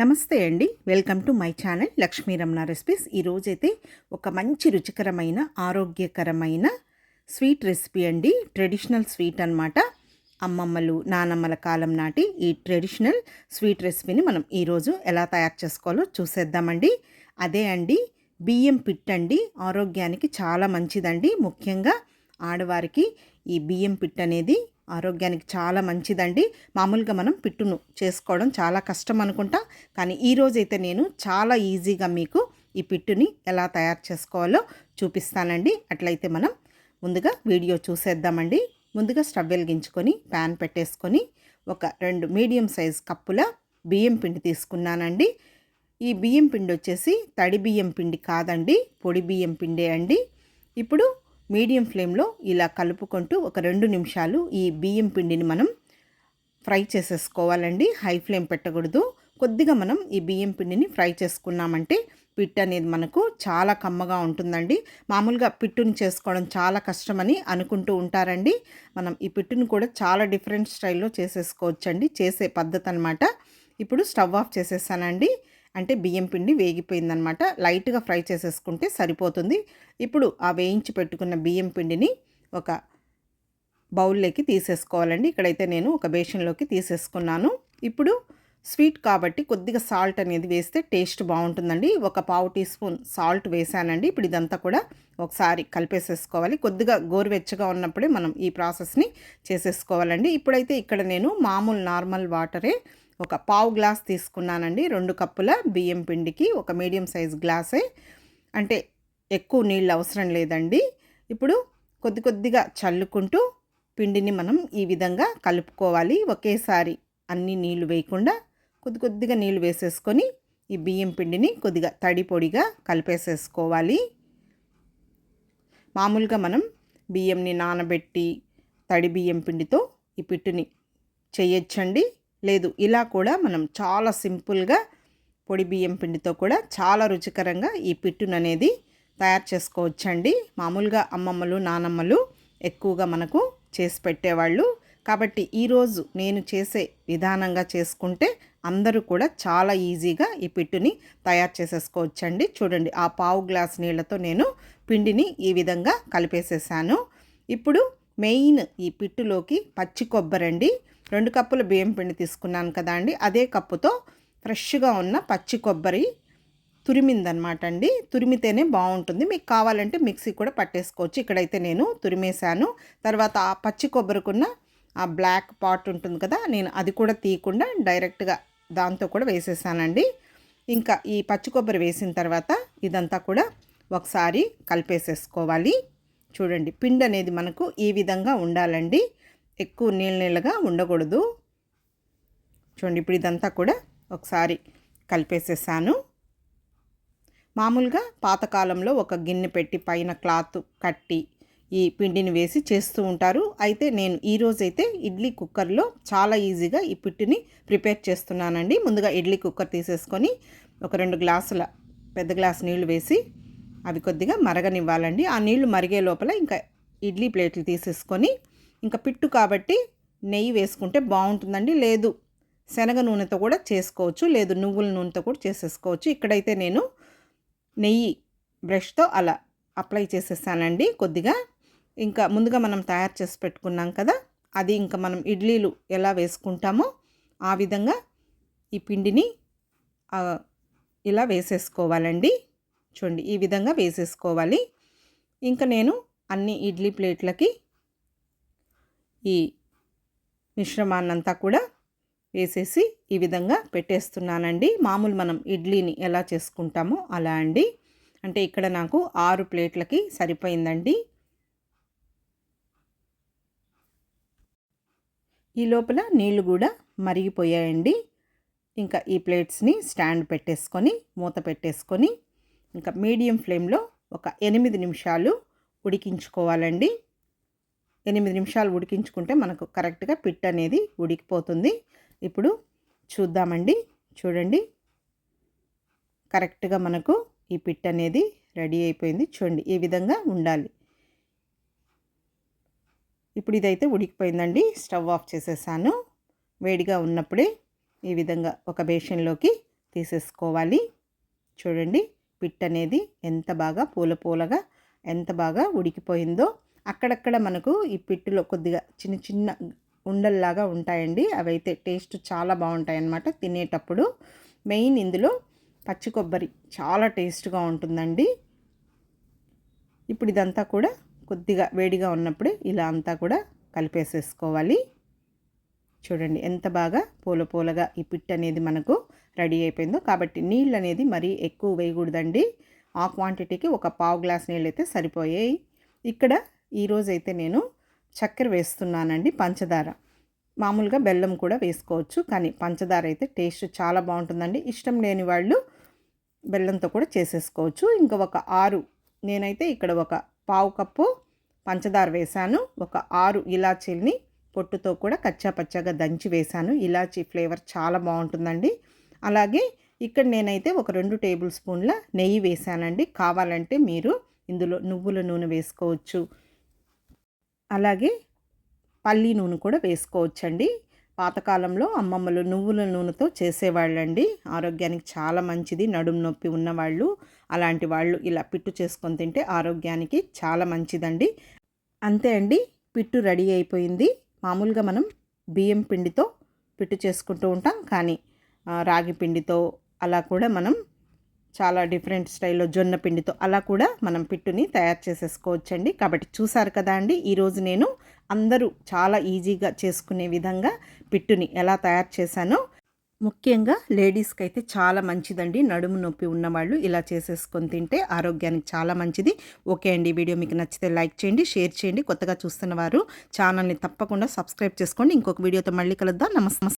నమస్తే అండి. Welcome to my channel Lakshmi Ramana recipes ఈరోజైతే ఒక మంచి రుచికరమైన ఆరోగ్యకరమైన స్వీట్ రెసిపీ అండి. ట్రెడిషనల్ స్వీట్ అన్నమాట. అమ్మమ్మలు నానమ్మల కాలం నాటి ఈ ట్రెడిషనల్ స్వీట్ రెసిపీని మనం ఈరోజు ఎలా తయారు చేసుకోవాలో చూసేద్దామండి. అదే అండి బియ్యం పిట్ అండి. ఆరోగ్యానికి చాలా మంచిదండి. ముఖ్యంగా ఆడవారికి ఈ బియ్యం పిట్ అనేది ఆరోగ్యానికి చాలా మంచిదండి. మామూలుగా మనం పిట్టును చేసుకోవడం చాలా కష్టం అనుకుంటా. కానీ ఈరోజైతే నేను చాలా ఈజీగా మీకు ఈ పిట్టుని ఎలా తయారు చేసుకోవాలో చూపిస్తానండి. అట్లయితే మనం ముందుగా వీడియో చూసేద్దామండి. ముందుగా స్టవ్ వెలిగించుకొని ప్యాన్ పెట్టేసుకొని ఒక రెండు మీడియం సైజ్ కప్పుల బియ్యం పిండి తీసుకున్నానండి. ఈ బియ్యం పిండి వచ్చేసి తడి బియ్యం పిండి కాదండి పొడి బియ్యం పిండే అండి. ఇప్పుడు మీడియం ఫ్లేమ్లో ఇలా కలుపుకుంటూ ఒక రెండు నిమిషాలు ఈ బియ్యం పిండిని మనం ఫ్రై చేసేసుకోవాలండి. హై ఫ్లేమ్ పెట్టకూడదు. కొద్దిగా మనం ఈ బియ్యం పిండిని ఫ్రై చేసుకున్నామంటే పిట్ అనేది మనకు చాలా కమ్మగా ఉంటుందండి. మామూలుగా పిట్టుని చేసుకోవడం చాలా కష్టమని అనుకుంటూ ఉంటారండి. మనం ఈ పిట్టుని కూడా చాలా డిఫరెంట్ స్టైల్లో చేసేసుకోవచ్చండి. చేసే పద్ధతి అనమాట ఇప్పుడు స్టవ్ ఆఫ్ చేసేసానండి. అంటే బియ్యం పిండి వేగిపోయిందనమాట. లైట్గా ఫ్రై చేసేసుకుంటే సరిపోతుంది. ఇప్పుడు ఆ వేయించి పెట్టుకున్న బియ్యం పిండిని ఒక బౌల్లోకి తీసేసుకోవాలండి. ఇక్కడైతే నేను ఒక బేషన్లోకి తీసేసుకున్నాను. ఇప్పుడు స్వీట్ కాబట్టి కొద్దిగా సాల్ట్ అనేది వేస్తే టేస్ట్ బాగుంటుందండి. ఒక పావు టీ స్పూన్ సాల్ట్ వేసానండి. ఇప్పుడు ఇదంతా కూడా ఒకసారి కలిపేసేసుకోవాలి. కొద్దిగా గోరువెచ్చగా ఉన్నప్పుడే మనం ఈ ప్రాసెస్ని చేసేసుకోవాలండి. ఇప్పుడైతే ఇక్కడ నేను మామూలు నార్మల్ వాటరే ఒక పావు గ్లాస్ తీసుకున్నానండి. రెండు కప్పుల బియ్యం పిండికి ఒక మీడియం సైజ్ గ్లాసే. అంటే ఎక్కువ నీళ్ళు అవసరం లేదండి. ఇప్పుడు కొద్ది కొద్దిగా చల్లుకుంటూ పిండిని మనం ఈ విధంగా కలుపుకోవాలి. ఒకేసారి అన్ని నీళ్ళు వేయకుండా కొద్ది కొద్దిగా నీళ్ళు వేసేసుకొని ఈ బియ్యం పిండిని కొద్దిగా తడి పొడిగా కలిపేసేసుకోవాలి. మామూలుగా మనం బియ్యంని నానబెట్టి తడి బియ్యం పిండితో ఈ పిట్టుని చేయొచ్చండి. లేదు. ఇలా కూడా మనం చాలా సింపుల్గా పొడి బియ్యం పిండితో కూడా చాలా రుచికరంగా ఈ పిట్టును అనేది తయారు చేసుకోవచ్చండి. మామూలుగా అమ్మమ్మలు నానమ్మలు ఎక్కువగా మనకు చేసి పెట్టేవాళ్ళు. కాబట్టి ఈరోజు నేను చేసే విధానంగా చేసుకుంటే అందరూ కూడా చాలా ఈజీగా ఈ పిట్టుని తయారు చేసేసుకోవచ్చండి. చూడండి ఆ పావు గ్లాస్ నీళ్ళతో నేను పిండిని ఈ విధంగా కలిపేసేసాను. ఇప్పుడు మెయిన్ ఈ పిట్టులోకి పచ్చి కొబ్బరి అండి రెండు కప్పుల బియ్యం పిండి తీసుకున్నాను కదా అండి. అదే కప్పుతో ఫ్రెష్గా ఉన్న పచ్చి కొబ్బరి తురిమిందనమాట అండి. తురిమితేనే బాగుంటుంది. మీకు కావాలంటే మిక్సీ కూడా పట్టేసుకోవచ్చు. ఇక్కడైతే నేను తురిమేశాను. తర్వాత ఆ పచ్చి కొబ్బరికున్న ఆ బ్లాక్ పాట్ ఉంటుంది కదా నేను అది కూడా తీయకుండా డైరెక్ట్గా దాంతో కూడా వేసేసానండి. ఇంకా ఈ పచ్చి కొబ్బరి వేసిన తర్వాత ఇదంతా కూడా ఒకసారి కలిపేసేసుకోవాలి. చూడండి పిండి అనేది మనకు ఈ విధంగా ఉండాలండి. ఎక్కువ నీళ్ళ నీళ్ళగా ఉండకూడదు. చూడండి ఇప్పుడు ఇదంతా కూడా ఒకసారి కలిపేసేసాను. మామూలుగా పాతకాలంలో ఒక గిన్నె పెట్టి పైన క్లాత్ కట్టి ఈ పిండిని వేసి చేస్తూ ఉంటారు. అయితే నేను ఈరోజైతే ఇడ్లీ కుక్కర్లో చాలా ఈజీగా ఈ పిట్టిని ప్రిపేర్ చేస్తున్నానండి. ముందుగా ఇడ్లీ కుక్కర్ తీసేసుకొని ఒక రెండు గ్లాసుల పెద్ద గ్లాస్ నీళ్ళు వేసి అవి కొద్దిగా మరగనివ్వాలండి. ఆ నీళ్ళు మరిగే లోపల ఇంకా ఇడ్లీ ప్లేట్లు తీసేసుకొని ఇంకా పిట్టు కాబట్టి నెయ్యి వేసుకుంటే బాగుంటుందండి. లేదు శనగ నూనెతో కూడా చేసుకోవచ్చు లేదు నువ్వుల నూనెతో కూడా చేసేసుకోవచ్చు. ఇక్కడైతే నేను నెయ్యి బ్రష్తో అలా అప్లై చేసేసానండి కొద్దిగా. ఇంకా ముందుగా మనం తయారు చేసి పెట్టుకున్నాం కదా అది ఇంకా మనం ఇడ్లీలు ఎలా వేసుకుంటామో ఆ విధంగా ఈ పిండిని ఇలా వేసేసుకోవాలండి. చూడండి ఈ విధంగా వేసేసుకోవాలి. ఇంకా నేను అన్ని ఇడ్లీ ప్లేట్లకి ఈ మిశ్రమాన్నంతా కూడా వేసేసి ఈ విధంగా పెట్టేస్తున్నానండి. మామూలు మనం ఇడ్లీని ఎలా చేసుకుంటామో అలా అండి. అంటే ఇక్కడ నాకు ఆరు ప్లేట్లకి సరిపోయిందండి. ఈ లోపల నీళ్ళు కూడా మరిగిపోయాయండి. ఇంకా ఈ ప్లేట్స్ని స్టాండ్ పెట్టేసుకొని మూత పెట్టేసుకొని ఇంకా మీడియం ఫ్లేమ్లో ఒక ఎనిమిది నిమిషాలు ఉడికించుకోవాలండి. ఎనిమిది నిమిషాలు ఉడికించుకుంటే మనకు కరెక్ట్గా పిట్ అనేది ఉడికిపోతుంది. ఇప్పుడు చూద్దామండి. చూడండి. కరెక్ట్గా మనకు ఈ పిట్ అనేది రెడీ అయిపోయింది. చూడండి ఈ విధంగా ఉండాలి. ఇప్పుడు ఇదైతే ఉడికిపోయిందండి. స్టవ్ ఆఫ్ చేసేసాను. వేడిగా ఉన్నప్పుడే ఈ విధంగా ఒక బేషన్లోకి తీసేసుకోవాలి. చూడండి పిట్ అనేది ఎంత బాగా పూల పూలగా ఎంత బాగా ఉడికిపోయిందో. అక్కడక్కడ మనకు ఈ పిట్టులో కొద్దిగా చిన్న చిన్న ఉండల్లాగా ఉంటాయండి. అవైతే టేస్ట్ చాలా బాగుంటాయి అన్నమాట తినేటప్పుడు. మెయిన్ ఇందులో పచ్చి కొబ్బరి చాలా టేస్ట్గా ఉంటుందండి. ఇప్పుడు ఇదంతా కూడా కొద్దిగా వేడిగా ఉన్నప్పుడే ఇలా అంతా కూడా కలిపేసేసుకోవాలి. చూడండి ఎంత బాగా పూల పూలగా ఈ పిట్ అనేది మనకు రెడీ అయిపోయిందో. కాబట్టి నీళ్ళు అనేది మరీ ఎక్కువ వేయకూడదండి. ఆ క్వాంటిటీకి ఒక పావు గ్లాస్ నీళ్ళు అయితే సరిపోయాయి. ఇక్కడ ఈరోజైతే నేను చక్కెర వేస్తున్నానండి పంచదార. మామూలుగా బెల్లం కూడా వేసుకోవచ్చు కానీ పంచదార అయితే టేస్ట్ చాలా బాగుంటుందండి. ఇష్టం లేని వాళ్ళు బెల్లంతో కూడా చేసేసుకోవచ్చు. ఇంకా ఒక ఆరు నేనైతే ఇక్కడ ఒక పావు కప్పు పంచదార వేశాను. ఒక ఆరు ఇలాచీల్ని పొట్టుతో కూడా కచ్చా పచ్చాగా దంచి వేశాను. ఇలాచీ ఫ్లేవర్ చాలా బాగుంటుందండి. అలాగే ఇక్కడ నేనైతే ఒక రెండు టేబుల్ స్పూన్ల నెయ్యి వేశానండి. కావాలంటే మీరు ఇందులో నువ్వుల నూనె వేసుకోవచ్చు అలాగే పల్లి నూనె కూడా వేసుకోవచ్చండి. పాతకాలంలో అమ్మమ్మలు నువ్వుల నూనెతో చేసేవాళ్ళండి. ఆరోగ్యానికి చాలా మంచిది. నడుము నొప్పి ఉన్నవాళ్ళు అలాంటి వాళ్ళు ఇలా పిట్టు చేసుకొని తింటే ఆరోగ్యానికి చాలా మంచిదండి. అంతే అండి పిట్టు రెడీ అయిపోయింది. మామూలుగా మనం బియ్యం పిండితో పిట్టు చేసుకుంటూ ఉంటాం కానీ రాగి పిండితో అలా కూడా మనం చాలా డిఫరెంట్ స్టైల్లో జొన్న పిండితో అలా కూడా మనం పిట్టుని తయారు చేసేసుకోవచ్చండి. కాబట్టి చూసారు కదా అండి ఈరోజు నేను అందరూ చాలా ఈజీగా చేసుకునే విధంగా పిట్టుని ఎలా తయారు చేశానో. ముఖ్యంగా లేడీస్కి అయితే చాలా మంచిదండి నడుము నొప్పి ఉన్నవాళ్ళు ఇలా చేసేసుకొని తింటే ఆరోగ్యానికి చాలా మంచిది. ఓకే అండి వీడియో మీకు నచ్చితే లైక్ చేయండి షేర్ చేయండి. కొత్తగా చూస్తున్న వారు ఛానల్ని తప్పకుండా సబ్స్క్రైబ్ చేసుకోండి. ఇంకొక వీడియోతో మళ్ళీ కలుద్దాం. నమస్తే.